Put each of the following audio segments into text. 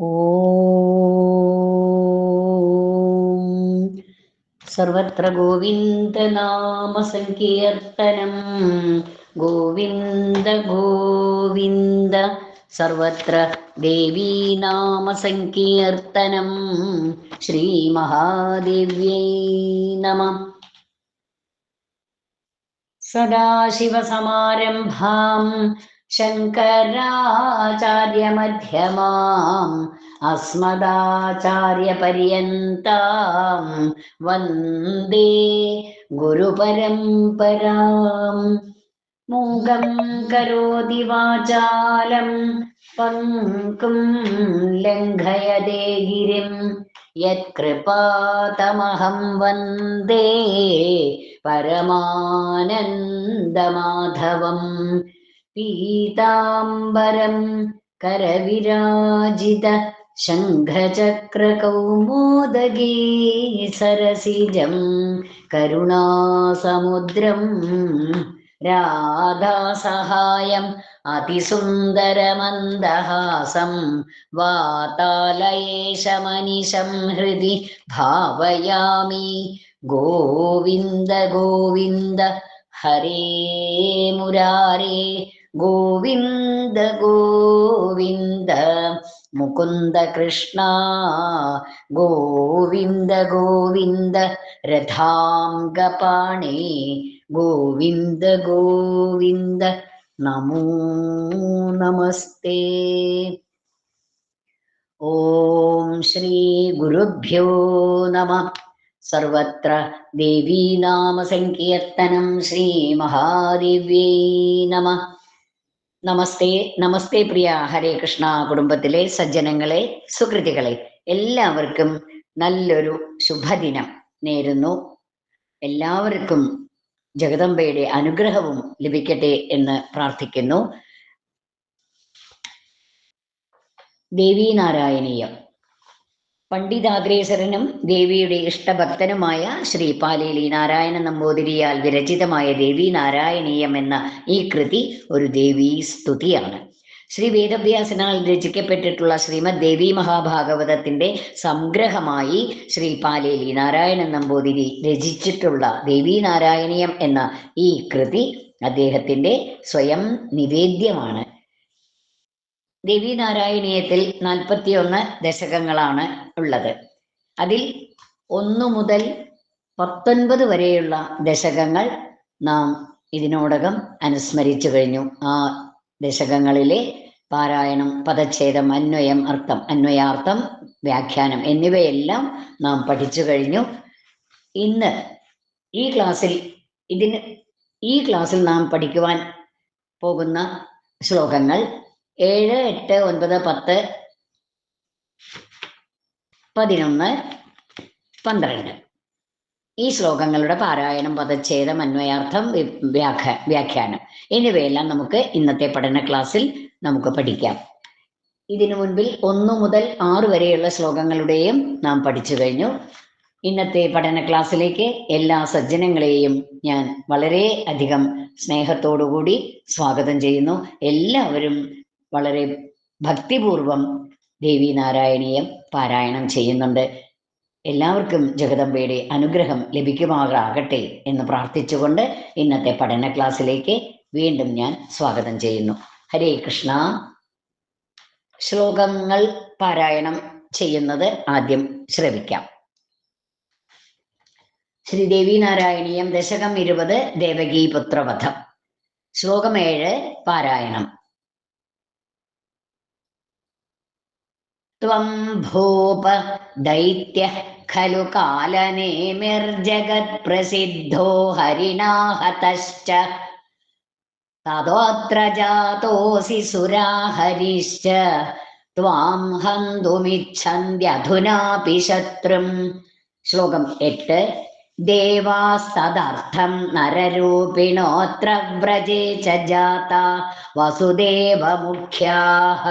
ഓം സർവത്ര ഗോവിന്ദനാമ സങ്കീർത്തനം. ഗോവിന്ദ ഗോവിന്ദ സർവത്ര ദേവീനാമ സങ്കീർത്തനം. ശ്രീമഹാദേവ്യൈ നമ. സദാശിവസമാരംഭാം शङ्कराचार्यमध्यमाम् अस्मदाचार्यपर्यन्तां वन्दे गुरुपरम्पराम् मूकं करोति वाचालं पङ्कुं लङ्घयते गिरिं यत्कृपातमहं वन्दे परमानन्दमाधवम् पीताम्बरं करविराजित शङ्खचक्रकौमोदगी सरसिजं करुणासमुद्रं राधासहायम् अतिसुन्दरमन्दहासं वातालयेशमनिशं हृदि भावयामि गोविन्द गोविन्द हरे मुरारे गोविन्द गोविन्द मुकुन्द कृष्णा गोविन्द गोविन्द रथाङ्गपाणि गोविन्द गोविन्द नमो नमस्ते। ॐ श्रीगुरुभ्यो नमः। सर्वत्र देवीनामसङ्कीर्तनं श्रीमहादेव्यै नमः। നമസ്തേ നമസ്തേ പ്രിയ ഹരേ കൃഷ്ണ കുടുംബത്തിലെ സജ്ജനങ്ങളെ സുഹൃത്തുക്കളെ. എല്ലാവർക്കും നല്ലൊരു ശുഭദിനം നേരുന്നു. എല്ലാവർക്കും ജഗദംബയുടെ അനുഗ്രഹവും ലഭിക്കട്ടെ എന്ന് പ്രാർത്ഥിക്കുന്നു. ദേവീനാരായണീയം. പണ്ഡിതാഗ്രേസരനും ദേവിയുടെ ഇഷ്ടഭക്തനുമായ ശ്രീ പാലേലി നാരായണ നമ്പൂതിരിയാൽ വിരചിതമായ ദേവി നാരായണീയം എന്ന ഈ കൃതി ഒരു ദേവീ സ്തുതിയാണ്. ശ്രീ വേദവ്യാസനാൽ രചിക്കപ്പെട്ടിട്ടുള്ള ശ്രീമദ് ദേവി മഹാഭാഗവതത്തിന്റെ സംഗ്രഹമായി ശ്രീ പാലേലി നാരായണ നമ്പൂതിരി രചിച്ചിട്ടുള്ള ദേവി നാരായണീയം എന്ന ഈ കൃതി അദ്ദേഹത്തിന്റെ സ്വയം നിവേദ്യമാണ്. ദേവീനാരായണീയത്തിൽ നാൽപ്പത്തിയൊന്ന് ദശകങ്ങളാണ് ഉള്ളത്. അതിൽ ഒന്നു മുതൽ പത്തൊൻപത് വരെയുള്ള ദശകങ്ങൾ നാം ഇതിനോടകം അനുസ്മരിച്ചു കഴിഞ്ഞു. ആ ദശകങ്ങളിലെ പാരായണം പദച്ഛേദം അന്വയം അർത്ഥം അന്വയാർത്ഥം വ്യാഖ്യാനം എന്നിവയെല്ലാം നാം പഠിച്ചു കഴിഞ്ഞു. ഇന്ന് ഈ ക്ലാസ്സിൽ ഇതിന് ഈ ക്ലാസ്സിൽ നാം പഠിക്കുവാൻ പോകുന്ന ശ്ലോകങ്ങൾ ഏഴ് എട്ട് ഒൻപത് പത്ത് പതിനൊന്ന് പന്ത്രണ്ട്. ഈ ശ്ലോകങ്ങളുടെ പാരായണം പദച്ഛേദം അന്വയാർത്ഥം വ്യാഖ വ്യാഖ്യാനം. എന്നിവയെല്ലാം നമുക്ക് ഇന്നത്തെ പഠന ക്ലാസ്സിൽ നമുക്ക് പഠിക്കാം. ഇതിനു മുൻപിൽ ഒന്നു മുതൽ ആറ് വരെയുള്ള ശ്ലോകങ്ങളുടെയും നാം പഠിച്ചു കഴിഞ്ഞു. ഇന്നത്തെ പഠന ക്ലാസ്സിലേക്ക് എല്ലാ സജ്ജനങ്ങളെയും ഞാൻ വളരെ അധികം സ്നേഹത്തോടുകൂടി സ്വാഗതം ചെയ്യുന്നു. എല്ലാവരും വളരെ ഭക്തിപൂർവം ദേവി നാരായണീയം പാരായണം ചെയ്യുന്നുണ്ട്. എല്ലാവർക്കും ജഗദംബയുടെ അനുഗ്രഹം ലഭിക്കുമാറാകട്ടെ എന്ന് പ്രാർത്ഥിച്ചുകൊണ്ട് ഇന്നത്തെ പഠന ക്ലാസ്സിലേക്ക് വീണ്ടും ഞാൻ സ്വാഗതം ചെയ്യുന്നു. ഹരേ കൃഷ്ണ. ശ്ലോകങ്ങൾ പാരായണം ചെയ്യുന്നത് ആദ്യം ശ്രവിക്കാം. ശ്രീ ദേവി നാരായണീയം ദശകം ഇരുപത് ദേവകീപുത്രവധം. ശ്ലോകം ഏഴ് പാരായണം. त्वं भूप दैत्यः खलु कालनेमिर्जगत्प्रसिद्धो हरिणा हतश्च ततोऽत्र जातोऽसि सुरा हरिश्च त्वां हन्तुमिच्छन्त्यधुनापि शत्रुं श्लोकम् एट् देवास्तदर्थं नररूपिणोऽत्र व्रजे च जाता वसुदेवमुख्याः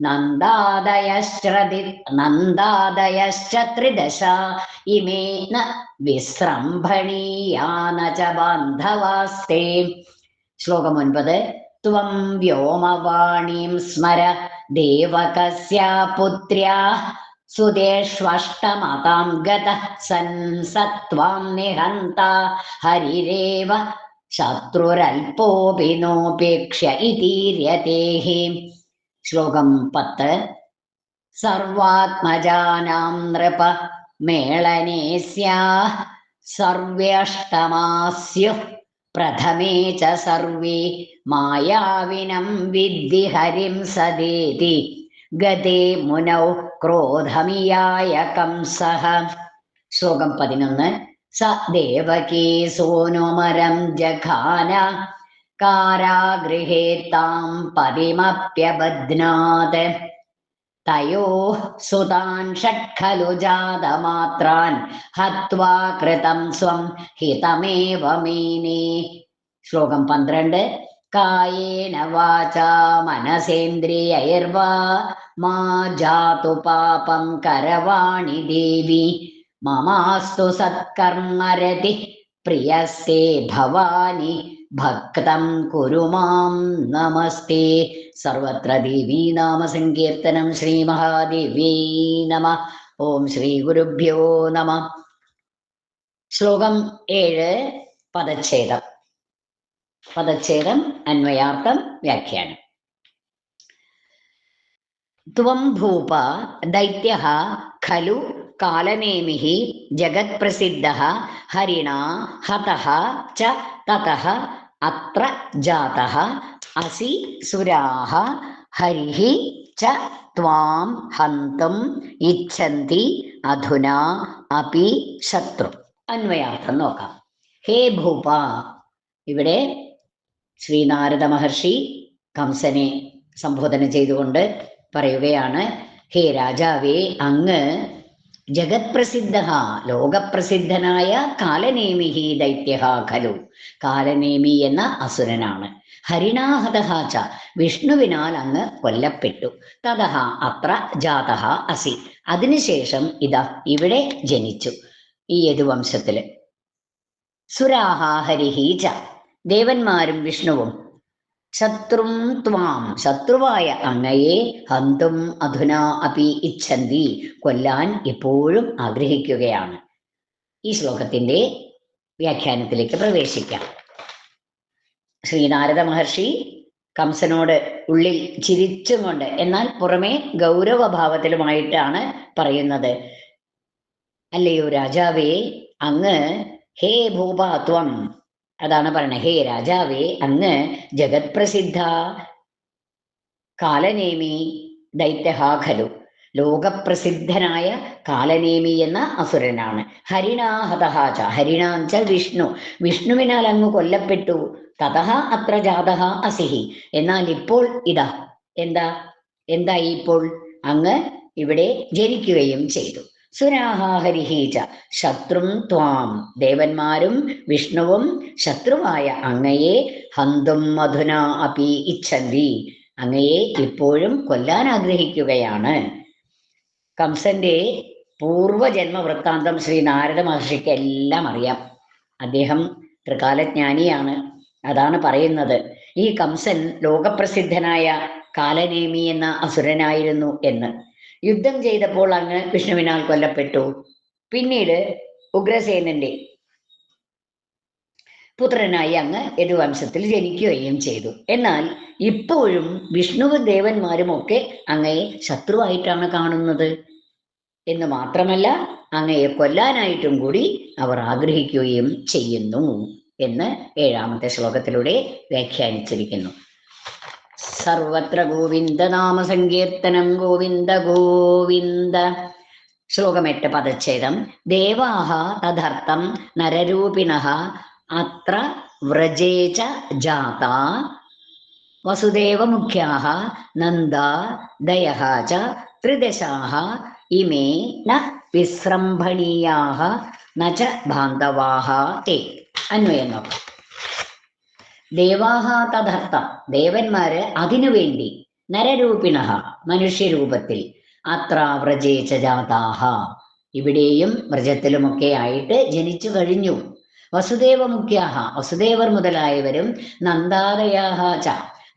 നന്ദാദയശ്രതി നന്ദാദയശ്ച ത്രിദശ ഇമേ ന വിസ്രംഭണീയാന ച ബാന്ധവാസ്തേ ശ്ലോകം ഒൻപത്. ത്വം വ്യോമവാണീം സ്മര ദേവകസ്യ പുത്ര്യാ സുതേഷ്വഷ്ടമതാം ഗത സൻസത്വാം നിഹന്ത ഹരിരേവ ശത്രുരൽപോപി നോപേക്ഷ്യ ഇതീര്യതേഃ ശ്ലോകം പത്ത്. സർവാത്മജാനാം നൃപ മേളനേ സ്യാഃ സർവ്യഷ്ടമാസ്യു പ്രഥമേ ച സർവേ മായാവിനം വിദ്ധി ഹരിം സദേതി ഗതേ മുനൗ ക്രോധമിയായ കംസഃ. ശ്ലോകം പതിനൊന്ന്. സ ദേവകീ സോനുമരം ജഘാന കാരാഗൃഹേ താം പതിമപ്യബധ്നാത് തയോ സുതാൻ ഷട്ഖലു ജാതമാത്രാൻ ഹത്വാ കൃതം സ്വം ഹിതമേവ മീനേ. ശ്ലോകം പന്ത്രണ്ട്. കായേന വാചാ മനസേന്ദ്രിയൈർവാ മാ ജാതു പാപം കരവാണി ദേവി. മമാസ്തു സത്കർമ്മരതി പ്രിയസേ ഭവാനി. ഭക്തം കുരു മാം നമസ്തേ. സർവത്ര ദേവീ നാമ സങ്കീർത്തനം ശ്രീ മഹാദേവീ നമ. ഓം ശ്രീ ഗുരുഭ്യോ നമ. ശ്ലോകം ഏഴ് പദച്ഛേദം. പദച്ഛേദം അന്വയാർത്ഥം വ്യാഖ്യാനം. ത്വം ഭൂപ ദൈത്യ ഖലു കാലനേമിഃ ജഗത്പ്രസിദ്ധഃ ഹരിണ ഹതഹ ച തതഹ അത്ര ജാതഃ അസി സുരാഹ ഹരിഹി ച ത്വാം ഹന്തം ഇച്ഛന്തി അധുനാ അപി ശത്രു. അന്വയാർത്ഥം നോക്കാം. ഹേ ഭൂപ ഇവിടെ ശ്രീനാരദ മഹർഷി കംസനെ സംബോധന ചെയ്തുകൊണ്ട് പറയുകയാണ് ഹേ രാജാവേ അങ്ങ് ജഗത് പ്രസിദ്ധ ലോകപ്രസിദ്ധനായ കാലനേമിഹി ദൈത്യ ഖലു. കാലനേമി എന്ന അസുരനാണ്. ഹരിണാഹതഃ ച വിഷ്ണുവിനാൽ അങ്ങ് കൊല്ലപ്പെട്ടു. തതഹ അത്ര ജാത അസി. അതിനുശേഷം ഇതാ ഇവിടെ ജനിച്ചു ഈ യദുവംശത്തിൽ. സുരാഹ ഹരിഹീച ദേവന്മാരും വിഷ്ണുവും ശത്രും ത്വാം. ശത്രുവായ അങ്ങയെ ഹന്തും അധുനാ അപി ഇച്ഛന്തി. കൊല്ലാൻ എപ്പോഴും ആഗ്രഹിക്കുകയാണ്. ഈ ശ്ലോകത്തിന്റെ വ്യാഖ്യാനത്തിലേക്ക് പ്രവേശിക്കാം. ശ്രീനാരദ മഹർഷി കംസനോട് ഉള്ളിൽ ചിരിച്ചും കൊണ്ട് എന്നാൽ പുറമേ ഗൗരവഭാവത്തിലുമായിട്ടാണ് പറയുന്നത്. അല്ലയോ രാജാവേ അങ്ങ് ഹേ ഭൂപാത്വം അതാണ് പറയുന്നത് ഹേ രാജാവേ അങ്ങ് ജഗത് പ്രസിദ്ധ കാലനേമി ദൈത്യഹ ഖലു ലോകപ്രസിദ്ധനായ കാലനേമി എന്ന അസുരനാണ്. ഹരിണാഹതഹാച ഹരിണാഞ്ച വിഷ്ണു. വിഷ്ണുവിനാൽ അങ്ങ് കൊല്ലപ്പെട്ടു. തഥ അത്ര ജാതഹ അസിഹി. എന്നാൽ ഇപ്പോൾ ഇതാ എന്താ? എന്തായി ഇപ്പോൾ? അങ്ങ് ഇവിടെ ജനിക്കുകയും ചെയ്തു. സുരാഹാഹരിഹീച ശത്രും ത്വാം. ദേവന്മാരും വിഷ്ണുവും ശത്രുവായ അങ്ങയെ ഹന്തും മധുന അപി ഇച്ഛന്തി. അങ്ങയെ ഇപ്പോഴും കൊല്ലാൻ ആഗ്രഹിക്കുകയാണ്. കംസന്റെ പൂർവജന്മ വൃത്താന്തം ശ്രീ നാരദ മഹർഷിക്ക് എല്ലാം അറിയാം. അദ്ദേഹം ത്രികാലജ്ഞാനിയാണ്. അതാണ് പറയുന്നത്. ഈ കംസൻ ലോകപ്രസിദ്ധനായ കാലനേമി എന്ന അസുരനായിരുന്നു എന്ന്. യുദ്ധം ചെയ്തപ്പോൾ അങ്ങ് വിഷ്ണുവിനാൽ കൊല്ലപ്പെട്ടു. പിന്നീട് ഉഗ്രസേനന്റെ പുത്രനായി അങ്ങ് യദുവംശത്തിൽ ജനിക്കുകയും ചെയ്തു. എന്നാൽ ഇപ്പോഴും വിഷ്ണുവും ദേവന്മാരും ഒക്കെ അങ്ങയെ ശത്രുവായിട്ടാണ് കാണുന്നത്. എന്ന് മാത്രമല്ല അങ്ങയെ കൊല്ലാനായിട്ടും കൂടി അവർ ആഗ്രഹിക്കുകയും ചെയ്യുന്നു എന്ന് ഏഴാമത്തെ ശ്ലോകത്തിലൂടെ വ്യാഖ്യാനിച്ചിരിക്കുന്നു. സർവത്ര ഗോവിന്ദ നാമ സങ്കീർത്തനം ഗോവിന്ദ ഗോവിന്ദ. ശ്ലോകം എട്ട് പദച്ഛേദം. ദേവാഹ തദർത്ഥം നരരൂപിണ അത്ര വ്രജേ ച ജാത. വസുദേവമുഖ്യാः നന്ദ ദയഹ ച ത്രിദശാഹ ഇമേ ന വിസ്രംഭണീയാः ന ച തേ അന്വയം നോക്കാം. ദേവാഹ തദർത്ഥം. ദേവന്മാര് അതിനു വേണ്ടി നരരൂപിണ മനുഷ്യരൂപത്തിൽ അത്ര വ്രജേച്ച ജാതാഹ. ഇവിടെയും വ്രജത്തിലുമൊക്കെ ആയിട്ട് ജനിച്ചു കഴിഞ്ഞു. വസുദേവ മുഖ്യാഹ. വസുദേവർ മുതലായവരും നന്ദാദയാഹ ച.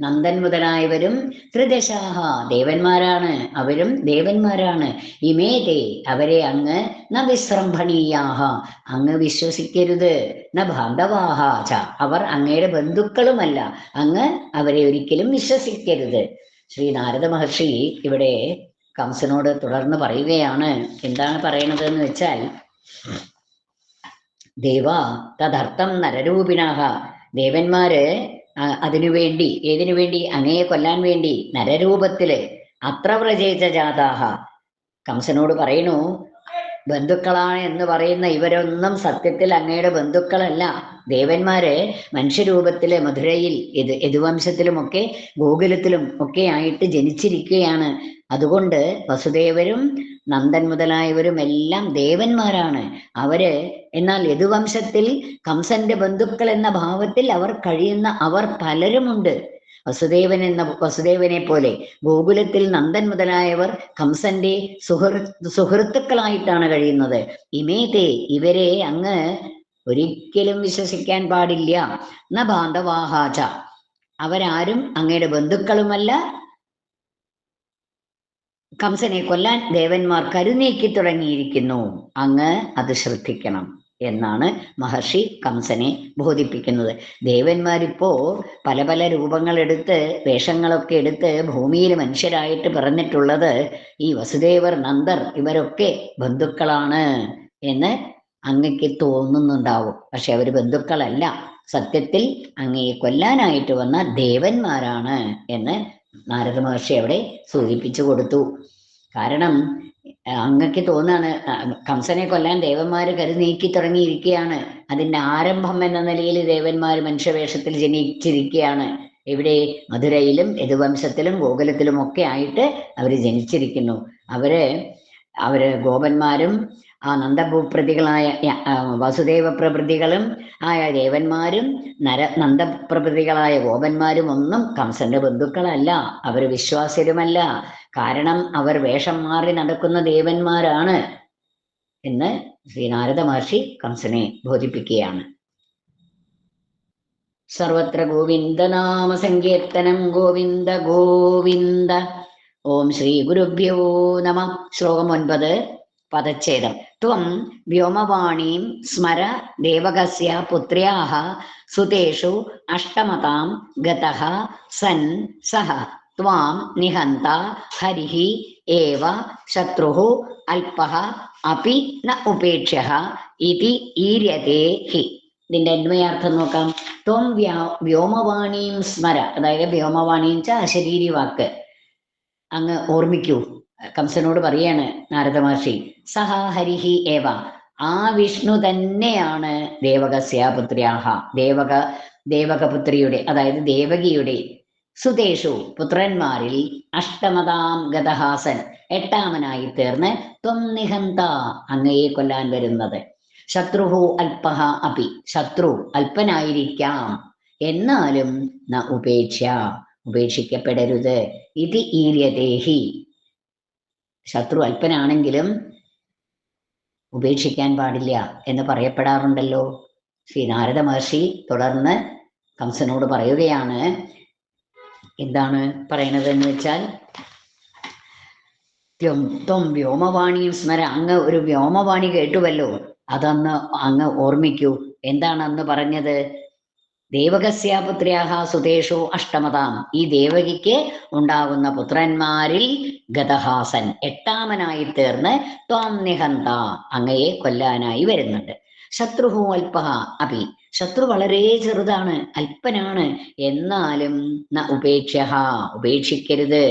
നന്ദൻ മുതലായവരും ത്രിദശാഹ ദേവന്മാരാണ് അവരും ദേവന്മാരാണ്. ഇമേതേ അവരെ അങ്ങ് ന വിശ്രംഭണീയാഹ അങ്ങ് വിശ്വസിക്കരുത് ന ബാന്ധവാഹ ച. അവർ അങ്ങയുടെ ബന്ധുക്കളുമല്ല അങ്ങ് അവരെ ഒരിക്കലും വിശ്വസിക്കരുത്. ശ്രീ നാരദ മഹർഷി ഇവിടെ കംസനോട് തുടർന്ന് പറയുകയാണ്. എന്താണ് പറയണത് എന്ന് വെച്ചാൽ ദേവ തദർത്ഥം നരരൂപിണാഹ ദേവന്മാര് അതിനുവേണ്ടി ഏതിനു വേണ്ടി? അങ്ങയെ കൊല്ലാൻ വേണ്ടി. നരരൂപത്തിൽ അത്ര പ്രജയിച്ച ജാതാഹ. കംസനോട് പറയുന്നു ബന്ധുക്കളാണ് എന്ന് പറയുന്ന ഇവരൊന്നും സത്യത്തിൽ അങ്ങയുടെ ബന്ധുക്കളല്ല. ദേവന്മാര് മനുഷ്യരൂപത്തിലെ മധുരയിൽ ഇത് യദുവംശത്തിലുമൊക്കെ ഗോകുലത്തിലും ഒക്കെ ആയിട്ട് ജനിച്ചിരിക്കുകയാണ്. അതുകൊണ്ട് വസുദേവരും നന്ദൻ മുതലായവരും എല്ലാം ദേവന്മാരാണ്. അവർ എന്നാൽ യദുവംശത്തിൽ കംസന്റെ ബന്ധുക്കൾ എന്ന ഭാവത്തിൽ അവർ കഴിയുന്ന അവർ പലരുമുണ്ട്. വസുദേവൻ എന്ന വസുദേവനെ പോലെ ഗോകുലത്തിൽ നന്ദൻ മുതലായവർ കംസന്റെ സുഹൃ സുഹൃത്തുക്കളായിട്ടാണ് കഴിയുന്നത്. ഇമേതേ ഇവരെ അങ്ങ് ഒരിക്കലും വിശ്വസിക്കാൻ പാടില്ല. ന ബാന്ധവാഹാച അവരാരും അങ്ങയുടെ ബന്ധുക്കളുമല്ല കംസനെ കൊല്ലാൻ ദേവന്മാർ കരുനീക്കി തുടങ്ങിയിരിക്കുന്നു. അങ്ങ് അത് ശ്രദ്ധിക്കണം എന്നാണ് മഹർഷി കംസനെ ബോധിപ്പിക്കുന്നത്. ദേവന്മാരിപ്പോ പല പല രൂപങ്ങളെടുത്ത് വേഷങ്ങളൊക്കെ എടുത്ത് ഭൂമിയിൽ മനുഷ്യരായിട്ട് പിറന്നിട്ടുള്ളത് ഈ വസുദേവർ നന്ദർ ഇവരൊക്കെ ബന്ധുക്കളാണ് എന്ന് അങ്ങക്ക് തോന്നുന്നുണ്ടാവും. പക്ഷെ അവർ ബന്ധുക്കളല്ല. സത്യത്തിൽ അങ്ങയെ കൊല്ലാനായിട്ട് വന്ന ദേവന്മാരാണ് എന്ന് നാരദ മഹർഷി അവിടെ സൂചിപ്പിച്ചു കൊടുത്തു. കാരണം അങ്ങക്ക് തോന്നാണ് കംസനെ കൊല്ലാൻ ദേവന്മാര് കരു നീക്കി തുടങ്ങിയിരിക്കുകയാണ്. അതിന്റെ ആരംഭം എന്ന നിലയിൽ ദേവന്മാർ മനുഷ്യവേഷത്തിൽ ജനിച്ചിരിക്കുകയാണ്. ഇവിടെ മധുരയിലും യദുവംശത്തിലും ഗോകുലത്തിലും ഒക്കെ ആയിട്ട് അവർ ജനിച്ചിരിക്കുന്നു. അവർ അവർ ഗോപന്മാരും ആ നന്ദഭൂപ്രതികളായ വസുദേവ പ്രഭൃതികളും ആയ ദേവന്മാരും നര നന്ദപ്രഭൃതികളായ ഗോപന്മാരും ഒന്നും കംസന്റെ ബന്ധുക്കളല്ല അവർ വിശ്വാസ്യരുമല്ല. കാരണം അവർ വേഷം മാറി നടക്കുന്ന ദേവന്മാരാണ് എന്ന് ശ്രീനാരദ മഹർഷി കംസനെ ബോധിപ്പിക്കുകയാണ്. സർവത്ര ഗോവിന്ദ നാമ സങ്കീർത്തനം ഗോവിന്ദ ഗോവിന്ദ. ഓം ശ്രീ ഗുരുഭ്യോ നമ. ശ്ലോകം ഒൻപത്. പദച്ഛേദം. ത്വം വ്യോമവാണീം സ്മര ദേവകസ്യ പുത്ര്യാഹ സുതേഷു അഷ്ടമതാം ഗതഃ സൻ സഹ. ത്വാം നിഹന്ത ഹരിഹി ഏവ ശത്രുഃ അല്പഃ അപി ന ഉപേക്ഷ്യഃ ഇതി ഈര്യതേ ഹി. ഇതിന്റെ അന്വയാർത്ഥം നോക്കാം. ത്വം വ്യാ സ്മര അതായത് വ്യോമവാണിയും ച അശരീരി വാക്ക് അങ്ങ് ഓർമ്മിക്കൂ. കംസനോട് പറയാണ് നാരദ മഹർഷി സഹ ഹരിഹി ഏവ ആ വിഷ്ണു തന്നെയാണ് ദേവക സ്യാപുത്രിയാഹ ദേവക ദേവകപുത്രിയുടെ അതായത് ദേവകിയുടെ സുതേഷു പുത്രന്മാരിൽ അഷ്ടമതാം ഗതഹാസൻ എട്ടാമനായി തീർന്ന് ത്വം നിഹന്ത അങ്ങയെ കൊല്ലാൻ വരുന്നത്. ശത്രുഹു അല്പഹ അപി ശത്രു അല്പനായിരിക്കാം എന്നാലും ന ഉപേക്ഷ ഉപേക്ഷിക്കപ്പെടരുത്. ഇത് ഈര്യതേഹി ശത്രു അല്പനാണെങ്കിലും ഉപേക്ഷിക്കാൻ പാടില്ല എന്ന് പറയപ്പെടാറുണ്ടല്ലോ. ശ്രീ നാരദ മഹർഷി തുടർന്ന് കംസനോട് പറയുകയാണ്. എന്താണ് പറയണത് എന്ന് വെച്ചാൽ ത്വം വ്യോമവാണിയും സ്മര. അങ്ങ് ഒരു വ്യോമവാണി കേട്ടുവല്ലോ. അതന്ന് അങ്ങ് ഓർമ്മിക്കൂ. എന്താണ് അന്ന് പറഞ്ഞത്? ദേവകസ്യാപുത്ര്യാഹ സുതേഷു അഷ്ടമതാം. ഈ ദേവകിക്ക് ഉണ്ടാകുന്ന പുത്രന്മാരിൽ ഗതഹാസൻ എട്ടാമനായി തീർന്ന് ത്വാം നിഹന്ത അങ്ങയെ കൊല്ലാനായി വരുന്നുണ്ട്. ശത്രുഹു അൽപഹ അപി. ശത്രു വളരെ ചെറുതാണ് അല്പനാണ് എന്നാലും ന ഉപേക്ഷ ഉപേക്ഷിക്കരുത്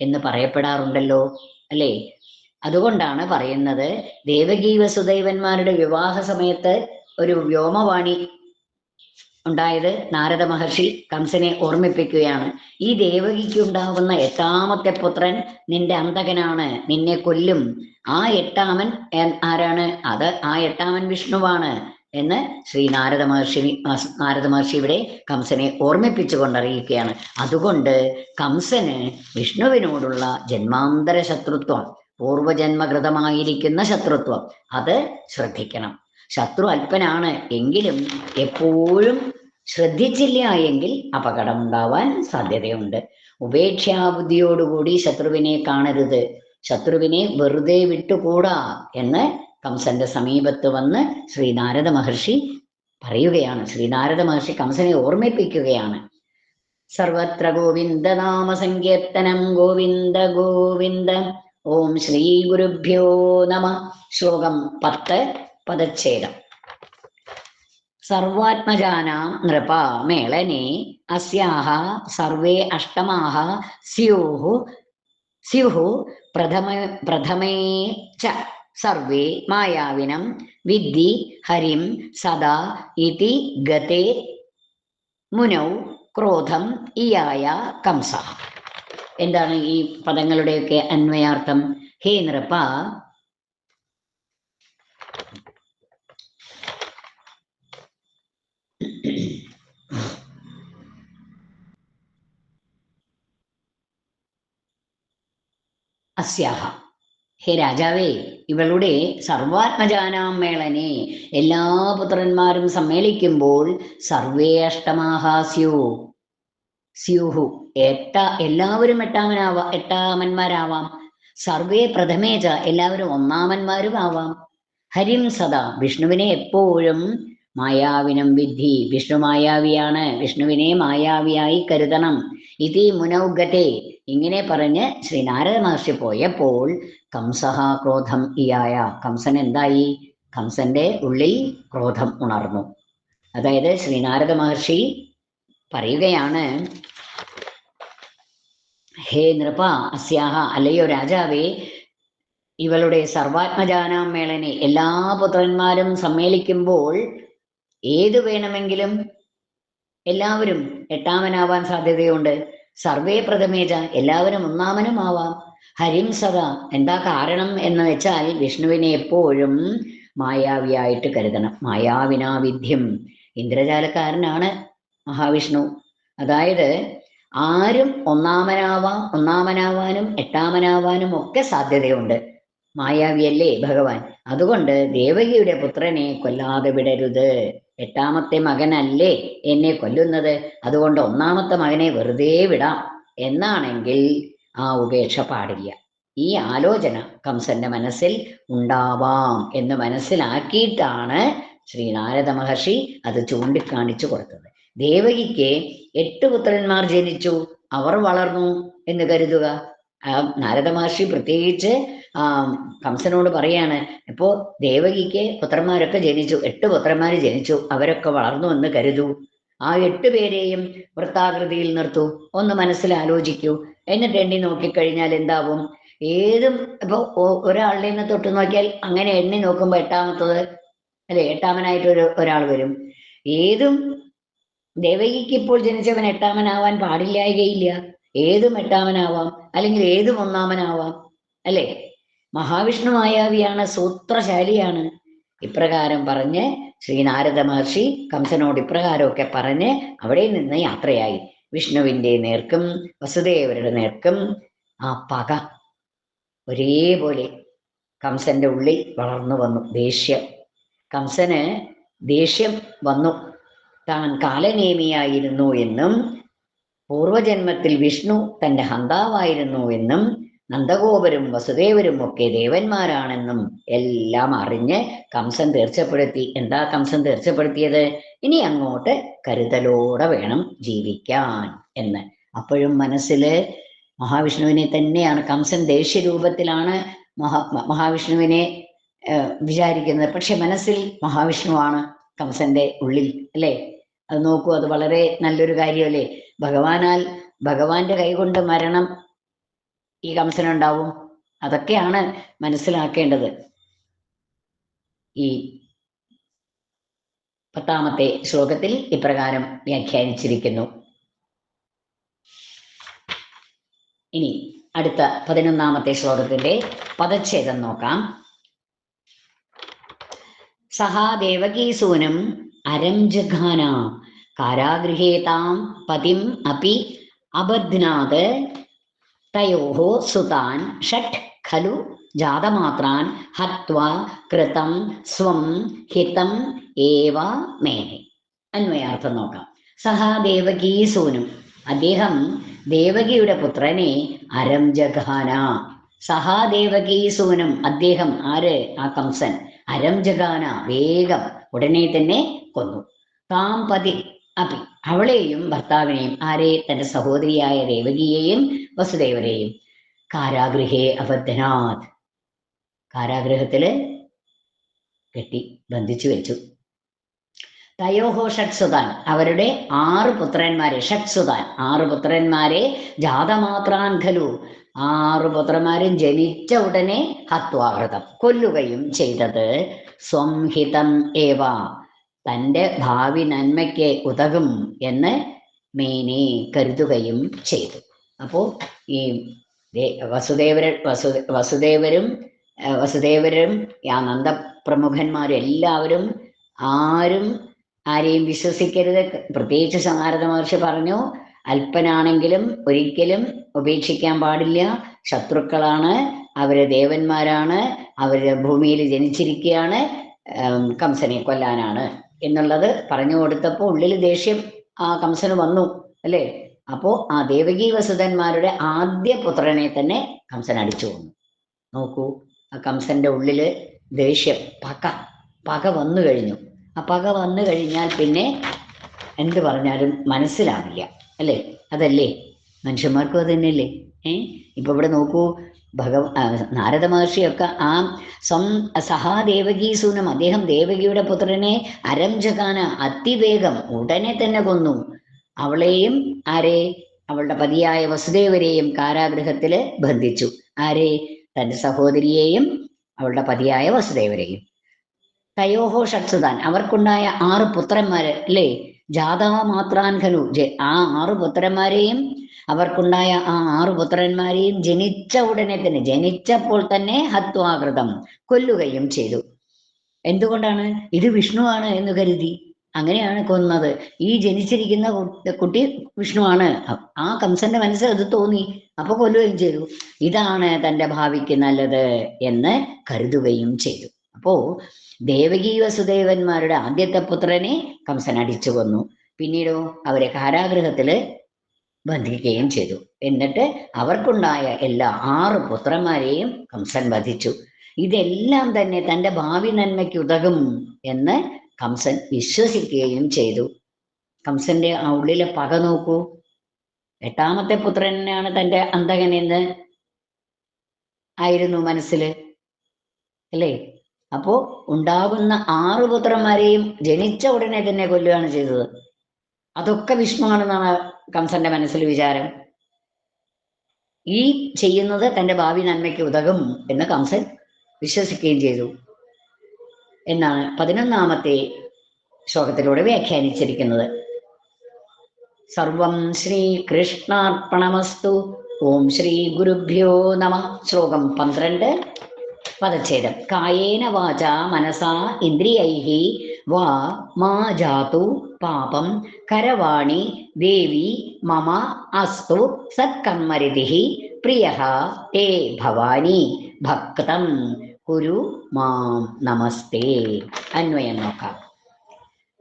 എന്ന് പറയപ്പെടാറുണ്ടല്ലോ അല്ലേ? അതുകൊണ്ടാണ് പറയുന്നത് ദേവകീ വസുദേവന്മാരുടെ വിവാഹ സമയത്ത് ഒരു വ്യോമവാണി ഉണ്ടായത് നാരദ മഹർഷി കംസനെ ഓർമ്മിപ്പിക്കുകയാണ്. ഈ ദേവകിക്ക് ഉണ്ടാകുന്ന എട്ടാമത്തെ പുത്രൻ നിന്റെ അന്തകനാണ് നിന്നെ കൊല്ലും. ആ എട്ടാമൻ ആരാണ്? അത് ആ എട്ടാമൻ വിഷ്ണുവാണ് എന്ന് ശ്രീ നാരദ മഹർഷി നാരദ മഹർഷി ഇവിടെ കംസനെ ഓർമ്മിപ്പിച്ചുകൊണ്ട് അറിയിക്കുകയാണ് അതുകൊണ്ട് കംസന് വിഷ്ണുവിനോടുള്ള ജന്മാന്തര ശത്രുത്വം പൂർവജന്മകൃതമായിരിക്കുന്ന ശത്രുത്വം അത് ശ്രദ്ധിക്കണം. ശത്രു അല്പനാണ് എങ്കിലും എപ്പോഴും ശ്രദ്ധിച്ചില്ല എങ്കിൽ അപകടം ഉണ്ടാവാൻ സാധ്യതയുണ്ട്. ഉപേക്ഷാബുദ്ധിയോടുകൂടി ശത്രുവിനെ കാണരുത്. ശത്രുവിനെ വെറുതെ വിട്ടുകൂടാ എന്ന് കംസന്റെ സമീപത്ത് വന്ന് ശ്രീനാരദ മഹർഷി പറയുകയാണ്. ശ്രീനാരദ മഹർഷി കംസനെ ഓർമ്മിപ്പിക്കുകയാണ്. സർവത്ര ഗോവിന്ദ നാമ സങ്കീർത്തനം ഗോവിന്ദ ഗോവിന്ദ. ഓം ശ്രീ ഗുരുഭ്യോ നമ. ശ്ലോകം പത്ത്. പദച്ഛേദം. സർവാത്മജാനാം നൃപ മേളനെ അസ്യാഹ സർവേ അഷ്ടമാഹ സ്യുഹു സ്യുഹു പ്രഥമ പ്രഥമേ ച സർവേ മായാവിനം വിദ്ധി ഹരിം സദാ ഇതി ഗതേ മുനൗ ക്രോധം ഇയായ കംസ. എന്താണ് ഈ പദങ്ങളുടെയൊക്കെ അന്വയാർത്ഥം? ഹേ നൃപ അസ്യാഹ. ഹേ രാജാവേ ഇവളുടെ സർവാത്മജാനാം മേളനെ എല്ലാ പുത്രന്മാരും സമ്മേളിക്കുമ്പോൾ സർവേ അഷ്ടമാഹ സ്യൂ സ്യൂഹു എട്ട എല്ലാവരും എട്ടാമനാവാം എട്ടാമന്മാരാവാം. സർവേ പ്രഥമേച എല്ലാവരും ഒന്നാമന്മാരും ആവാം ഹരിം സദാ വിഷ്ണുവിനെ എപ്പോഴും മായാവിനം വിദ്ധി വിഷ്ണു മായാവിയാണ് വിഷ്ണുവിനെ മായാവിയായി കരുതണം. ഇതി മുനൗഗത്തെ ഇങ്ങനെ പറഞ്ഞ് ശ്രീനാരദ മഹർഷി പോയപ്പോൾ കംസഹ ക്രോധം ഇയായ കംസൻ എന്തായി? കംസന്റെ ഉള്ളിൽ ക്രോധം ഉണർന്നു. അതായത് ശ്രീനാരദ മഹർഷി പറയുകയാണ് ഹേ നൃപ അസ്യാഹ അല്ലയോ രാജാവേ ഇവളുടെ സർവാത്മജാനാം മേളനെ എല്ലാ പുത്രന്മാരും സമ്മേളിക്കുമ്പോൾ ഏത് വേണമെങ്കിലും എല്ലാവരും എട്ടാമനാവാൻ സാധ്യതയുണ്ട്. സർവേ പ്രഥമേജ എല്ലാവരും ഒന്നാമനും ആവാം. ഹരിം സദ. എന്താ കാരണം എന്ന് വെച്ചാൽ വിഷ്ണുവിനെ എപ്പോഴും മായാവിയായിട്ട് കരുതണം. മായാവിനാവിധ്യം. ഇന്ദ്രജാലക്കാരനാണ് മഹാവിഷ്ണു. അതായത് ആരും ഒന്നാമനാവാം ഒന്നാമനാവാനും എട്ടാമനാവാനും ഒക്കെ സാധ്യതയുണ്ട്. മായാവിയല്ലേ ഭഗവാൻ. അതുകൊണ്ട് ദേവകിയുടെ പുത്രനെ കൊല്ലാതെ വിടരുത്. എട്ടാമത്തെ മകനല്ലേ എന്നെ കൊല്ലുന്നത്? അതുകൊണ്ട് ഒന്നാമത്തെ മകനെ വെറുതെ വിടാം. എന്നാണെങ്കിൽ ആ ഉപേക്ഷ പാടില്ല. ഈ ആലോചന കംസന്റെ മനസ്സിൽ ഉണ്ടാവാം എന്ന് മനസ്സിലാക്കിയിട്ടാണ് ശ്രീനാരദ മഹർഷി അത് ചൂണ്ടിക്കാണിച്ചു കൊടുത്തത്. ദേവകിക്ക് എട്ട് പുത്രന്മാർ ജനിച്ചു. അവർ വളർന്നു എന്ന് കരുതുക. നാരദ മഹർഷി പ്രത്യേകിച്ച് ആ കംസനോട് പറയാണ് ഇപ്പോ ദേവകിക്ക് പുത്രന്മാരൊക്കെ ജനിച്ചു എട്ട് പുത്രന്മാർ ജനിച്ചു അവരൊക്കെ വളർന്നു എന്ന് കരുതൂ. ആ എട്ട് പേരെയും വൃത്താകൃതിയിൽ നിർത്തൂ. ഒന്ന് മനസ്സിൽ ആലോചിക്കൂ എന്നിട്ട് എണ്ണി നോക്കിക്കഴിഞ്ഞാൽ എന്താവും? ഏതും ഇപ്പൊ ഒരാളുടെ നിന്ന് തൊട്ട് നോക്കിയാൽ അങ്ങനെ എണ്ണി നോക്കുമ്പോൾ എട്ടാമത്തത് അല്ലെ എട്ടാമനായിട്ട് ഒരു ഒരാൾ വരും. ഏതും ദേവകിക്ക് ഇപ്പോൾ ജനിച്ചവൻ എട്ടാമനാവാൻ പാടില്ലായകയില്ല. ഏതും എട്ടാമനാവാം. അല്ലെങ്കിൽ ഏതും ഒന്നാമനാവാം? അല്ലെ? മഹാവിഷ്ണു മായാവിയാണ് സൂത്രശാലിയാണ്. ഇപ്രകാരം പറഞ്ഞ് ശ്രീനാരദ മഹർഷി കംസനോട് ഇപ്രകാരമൊക്കെ പറഞ്ഞ് അവിടെ നിന്ന് യാത്രയായി. വിഷ്ണുവിന്റെ നേർക്കും വസുദേവരുടെ നേർക്കും ആ പക ഒരേപോലെ കംസന്റെ ഉള്ളിൽ വളർന്നു വന്നു. ദേഷ്യം. കംസന് ദേഷ്യം വന്നു. താൻ കാലനേമിയായിരുന്നു എന്നും പൂർവജന്മത്തിൽ വിഷ്ണു തന്റെ ഹന്താവായിരുന്നു എന്നും നന്ദഗോപരും വസുദേവരും ഒക്കെ ദേവന്മാരാണെന്നും എല്ലാം അറിഞ്ഞ് കംസൻ തീർച്ചപ്പെടുത്തി. എന്താ കംസൻ തീർച്ചപ്പെടുത്തിയത്? ഇനി അങ്ങോട്ട് കരുതലോടെ വേണം ജീവിക്കാൻ എന്ന്. അപ്പോഴും മനസ്സിൽ മഹാവിഷ്ണുവിനെ തന്നെയാണ് കംസൻ ദേഷ്യരൂപത്തിലാണ് മഹാ മഹാവിഷ്ണുവിനെ വിചാരിക്കുന്നത്. പക്ഷെ മനസ്സിൽ മഹാവിഷ്ണുവാണ് കംസന്റെ ഉള്ളിൽ അല്ലേ? അത് നോക്കൂ അത് വളരെ നല്ലൊരു കാര്യമല്ലേ? ഭഗവാനാൽ ഭഗവാന്റെ കൈകൊണ്ട് മരണം ഈ കംസനുണ്ടാവും. അതൊക്കെയാണ് മനസ്സിലാക്കേണ്ടത്. ഈ പത്താമത്തെ ശ്ലോകത്തിൽ ഇപ്രകാരം വ്യാഖ്യാനിച്ചിരിക്കുന്നു. ഇനി അടുത്ത പതിനൊന്നാമത്തെ ശ്ലോകത്തിന്റെ പദച്ഛേദം നോക്കാം. സഹാ ദേവകീസൂനം കാരാഗൃഹേ താം പതിം അപ്പി അബധ്നാത് തയോः സുതാൻ ഷട്ട് ഖലു ജാതമാത്രാൻ ഹത്വ കൃതം സ്വം ഹിതം ഏവ മേനെ അന്വയാർത്ഥം നോക്കാം. സഹ ദേവകീ ദേവകീസൂനും അദ്ദേഹം ദേവകിയുടെ പുത്രനെ അരം ജഖാന സഹാ ദേവകീസൂനും അദ്ദേഹം ആര്? ആ കംസൻ. അരം ജഗാന വേഗം ഉടനെ തന്നെ കൊന്നു. താം പതി അപി അവളെയും ഭർത്താവിനെയും ആരെ? തന്റെ സഹോദരിയായ ദേവകിയെയും വസുദേവരെയും. കാരാഗൃഹേ അബദ്ധനാഥ്. കാരാഗൃഹത്തിൽ കെട്ടി ബന്ധിച്ചു വെച്ചു. തയോഹോ ഷട്സുതാൻ അവരുടെ ആറ് പുത്രന്മാരെ. ഷട്സുതാൻ ആറ് പുത്രന്മാരെ ജാതമാത്രാൻ ഖലു. ആറ് പുത്രന്മാരും ജനിച്ച ഉടനെ ഹത്വാഹൃതം. കൊല്ലുകയും ചെയ്തത് സ്വംഹിതം ഏവ. തന്റെ ഭാവി നന്മയ്ക്ക് ഉതകും എന്ന് മേനെ കരുതുകയും ചെയ്തു. അപ്പോൾ ഈ വസുദേവര വസു വസുദേവരും വസുദേവരും ആ നന്ദപ്രമുഖന്മാരും എല്ലാവരും ആരും ആരെയും വിശ്വസിക്കരുത്. പ്രത്യേകിച്ച് സനാരദ മഹർഷി പറഞ്ഞു അല്പനാണെങ്കിലും ഒരിക്കലും ഉപേക്ഷിക്കാൻ പാടില്ല. ശത്രുക്കളാണ് അവർ ദേവന്മാരാണ് അവർ ഭൂമിയിൽ ജനിച്ചിരിക്കുകയാണ് കംസനെ കൊല്ലാനാണ്. എന്നുള്ളത് പറഞ്ഞു കൊടുത്തപ്പോൾ ഉള്ളിൽ ദേഷ്യം ആ കംസന് വന്നു അല്ലേ? അപ്പോ ആ ദേവകീ വസുതന്മാരുടെ ആദ്യ പുത്രനെ തന്നെ കംസൻ അടിച്ചു കൊന്നു. നോക്കൂ ആ കംസന്റെ ഉള്ളിൽ ദേഷ്യം പക പക വന്നു കഴിഞ്ഞു. ആ പക വന്നു കഴിഞ്ഞാൽ പിന്നെ എന്ത് പറഞ്ഞാലും മനസ്സിലാവില്ല അല്ലേ? അതല്ലേ? മനുഷ്യന്മാർക്കും അത് തന്നെയല്ലേ? ഏഹ് ഇപ്പൊ ഇവിടെ നോക്കൂ ഭഗവ നാരദ മഹർഷിയൊക്കെ ആ സ്വം സഹാദേവകീസൂനം അദ്ദേഹം ദേവകിയുടെ പുത്രനെ അരംജകാന അതിവേഗം ഉടനെ തന്നെ കൊന്നു. അവളെയും ആരെ? അവളുടെ പതിയായ വസുദേവരെയും കാരാഗ്രഹത്തിൽ ബന്ധിച്ചു. ആരെ? തന്റെ സഹോദരിയെയും അവളുടെ പതിയായ വസുദേവരെയും. തയോഹോ ഷട്സുതാൻ അവർക്കുണ്ടായ ആറ് പുത്രന്മാര് അല്ലേ? ജാതാ മാത്രാൻ ഖലു ആ ആറു പുത്രന്മാരെയും അവർക്കുണ്ടായ ആ ആറു പുത്രന്മാരെയും ജനിച്ച ഉടനെ തന്നെ ജനിച്ചപ്പോൾ തന്നെ ഹത്വാകൃതം കൊല്ലുകയും ചെയ്തു. എന്തുകൊണ്ടാണ്? ഇത് വിഷ്ണുവാണ് എന്ന് കരുതി. അങ്ങനെയാണ് കൊന്നത്. ഈ ജനിച്ചിരിക്കുന്ന കുട്ടി വിഷ്ണുവാണ്. ആ കംസന്റെ മനസ്സിൽ അത് തോന്നി. അപ്പൊ കൊല്ലുകയും ചെയ്തു. ഇതാണ് തന്റെ ഭാവിക്ക് നല്ലത് എന്ന് കരുതുകയും ചെയ്തു. അപ്പോ ദേവകി വസുദേവന്മാരുടെ ആദ്യത്തെ പുത്രനെ കംസൻ അടിച്ചു കൊന്നു. പിന്നീടോ അവരെ കാരാഗൃഹത്തിൽ ബന്ധിക്കുകയും ചെയ്തു. എന്നിട്ട് അവർക്കുണ്ടായ എല്ലാ ആറ് പുത്രന്മാരെയും കംസൻ വധിച്ചു. ഇതെല്ലാം തന്നെ തന്റെ ഭാവി നന്മയ്ക്ക് ഉതകും എന്ന് കംസൻ വിശ്വസിക്കുകയും ചെയ്തു. കംസന്റെ ആ ഉള്ളിലെ പക നോക്കൂ. എട്ടാമത്തെ പുത്രനാണ് തന്റെ അന്തകനെന്ന് ആയിരുന്നു മനസ്സിൽ അല്ലേ? അപ്പോ ഉണ്ടാകുന്ന ആറ് പുത്രന്മാരെയും ജനിച്ച ഉടനെ തന്നെ കൊല്ലുകയാണ് ചെയ്തത്. അതൊക്കെ വിഷ്ണുവാണെന്നാണ് കംസന്റെ മനസ്സിൽ വിചാരം. ഈ ചെയ്യുന്നത് തന്റെ ഭാവി നന്മയ്ക്ക് ഉതകും എന്ന് കംസൻ വിശ്വസിക്കുകയും ചെയ്തു. എന്നാണ് പതിനൊന്നാമത്തെ ശ്ലോകത്തിലൂടെ വ്യാഖ്യാനിച്ചിരിക്കുന്നത്. സർവം ശ്രീകൃഷ്ണാർപ്പണമസ്തു ഓം ശ്രീ ഗുരുഭ്യോ നമ. ശ്ലോകം പന്ത്രണ്ട്. പദച്ഛേദം. കായേന വാച മനസാ ഇന്ദ്രിയൈः വാ മാ ജാതു പാപം കരവാണി ദേവി മമ അസ്തു സത്കർമ്മരിതിः പ്രിയ തേ ഭവാനി ഭക്തം കുരു മാം നമസ്തേ. അന്വയം നോക്കാം.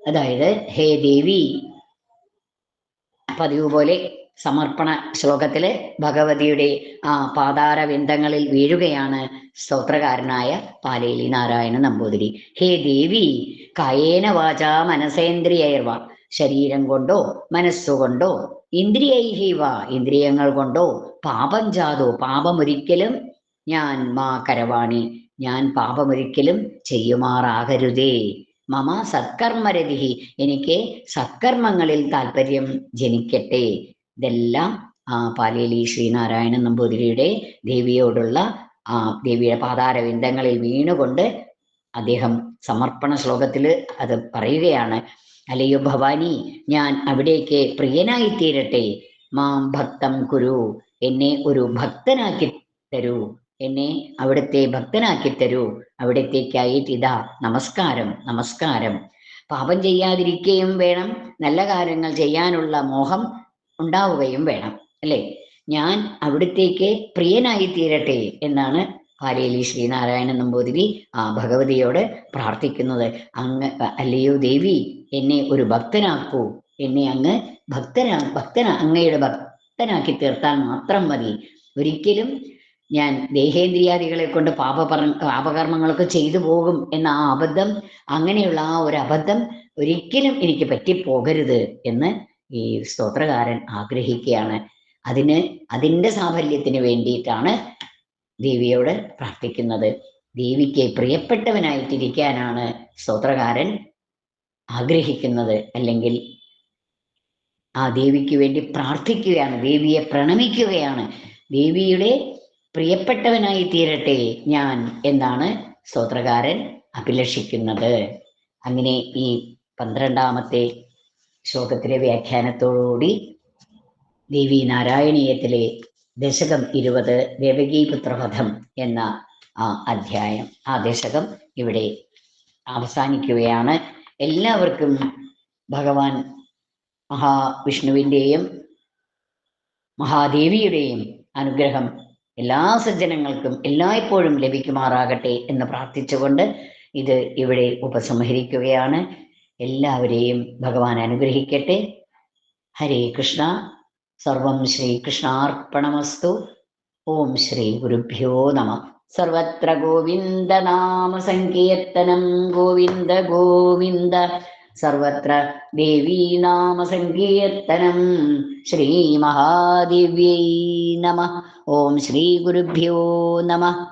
അതായത് ഹേ ദേവി പതിവ് പോലെ സമർപ്പണ ശ്ലോകത്തിലെ ഭഗവതിയുടെ ആ പാതാരവിന്ദങ്ങളിൽ വീഴുകയാണ് സ്തോത്രകാരനായ പാലേലി നാരായണ നമ്പൂതിരി. ഹേ ദേവി കായേന വാച മനസേന്ദ്രിയർവ. ശരീരം കൊണ്ടോ മനസ്സുകൊണ്ടോ ഇന്ദ്രിയൈഹി വ. ഇന്ദ്രിയങ്ങൾ കൊണ്ടോ പാപം ജാതോ പാപമൊരിക്കലും ഞാൻ മാ കരവാണി. ഞാൻ പാപമൊരിക്കലും ചെയ്യുമാറാകരുതേ. മമ സത്കർമ്മരതിഹി. എനിക്ക് സത്കർമ്മങ്ങളിൽ താല്പര്യം ജനിക്കട്ടെ. ഇതെല്ലാം ആ പാലേലി ശ്രീനാരായണൻ നമ്പൂതിരിയുടെ ദേവിയോടുള്ള ആ ദേവിയുടെ പാതാരവിന്ദങ്ങളിൽ വീണുകൊണ്ട് അദ്ദേഹം സമർപ്പണ ശ്ലോകത്തിൽ അത് പറയുകയാണ്. അല്ലയോ ഭവാനി ഞാൻ അവിടേക്ക് പ്രിയനായി തീരട്ടെ മാം ഭക്തം കുരു. എന്നെ ഒരു ഭക്തനാക്കി തരൂ. എന്നെ അവിടുത്തെ ഭക്തനാക്കി തരൂ. അവിടത്തേക്കായിട്ട് ഇതാ നമസ്കാരം നമസ്കാരം. പാപം ചെയ്യാതിരിക്കുകയും വേണം. നല്ല കാര്യങ്ങൾ ചെയ്യാനുള്ള മോഹം ഉണ്ടാവുകയും വേണം അല്ലേ? ഞാൻ അവിടത്തേക്ക് പ്രിയനായി തീരട്ടെ എന്നാണ് പാലേലി ശ്രീനാരായണ നമ്പൂതിരി ആ ഭഗവതിയോട് പ്രാർത്ഥിക്കുന്നത്. അങ്ങ് അല്ലയോ ദേവി എന്നെ ഒരു ഭക്തനാക്കൂ. എന്നെ അങ്ങ് ഭക്തനാ ഭക്തന അങ്ങയുടെ ഭക്തനാക്കി തീർത്താൽ മാത്രം മതി. ഒരിക്കലും ഞാൻ ദേഹേന്ദ്രിയാദികളെ കൊണ്ട് പാപപർ പാപകർമ്മങ്ങളൊക്കെ ചെയ്തു പോകും എന്ന ആ അബദ്ധം അങ്ങനെയുള്ള ആ ഒരു അബദ്ധം ഒരിക്കലും എനിക്ക് പറ്റിപ്പോകരുത് എന്ന് ഈ സ്തോത്രകാരൻ ആഗ്രഹിക്കുകയാണ്. അതിന് അതിന്റെ സാഫല്യത്തിന് വേണ്ടിയിട്ടാണ് ദേവിയോട് പ്രാർത്ഥിക്കുന്നത്. ദേവിക്ക് പ്രിയപ്പെട്ടവനായിട്ടിരിക്കാനാണ് സ്തോത്രകാരൻ ആഗ്രഹിക്കുന്നത്. അല്ലെങ്കിൽ ആ ദേവിക്ക് വേണ്ടി പ്രാർത്ഥിക്കുകയാണ് ദേവിയെ പ്രണമിക്കുകയാണ്. ദേവിയുടെ പ്രിയപ്പെട്ടവനായി തീരട്ടെ ഞാൻ എന്നാണ് സ്തോത്രകാരൻ അഭിലഷിക്കുന്നത്. അങ്ങനെ ഈ പന്ത്രണ്ടാമത്തെ ശ്ലോകത്തിലെ വ്യാഖ്യാനത്തോടുകൂടി ദേവി നാരായണീയത്തിലെ ദശകം ഇരുപത് ദേവകീപുത്രവധം എന്ന ആ അധ്യായം. ആ ദശകം ഇവിടെ അവസാനിക്കുകയാണ്. എല്ലാവർക്കും ഭഗവാൻ മഹാവിഷ്ണുവിന്റെയും മഹാദേവിയുടെയും അനുഗ്രഹം എല്ലാ സജ്ജനങ്ങൾക്കും എല്ലായ്പ്പോഴും ലഭിക്കുമാറാകട്ടെ എന്ന് പ്രാർത്ഥിച്ചുകൊണ്ട് ഇത് ഇവിടെ ഉപസംഹരിക്കുകയാണ്. എല്ലാവരെയും ഭഗവാൻ അനുഗ്രഹിക്കട്ടെ. ഹരേ കൃഷ്ണ. സർവം ശ്രീകൃഷ്ണാർപ്പണമസ്തു ഓം ശ്രീ ഗുരുഭ്യോ നമ. സർവത്ര ഗോവിന്ദ നാമ സങ്കീർത്തനം. ഗോവിന്ദ ഗോവിന്ദ. സർവത്ര ദേവീ നാമ സങ്കീർത്തനം. ശ്രീ മഹാദേവ്യൈ നമ. ഓം ശ്രീ ഗുരുഭ്യോ നമ.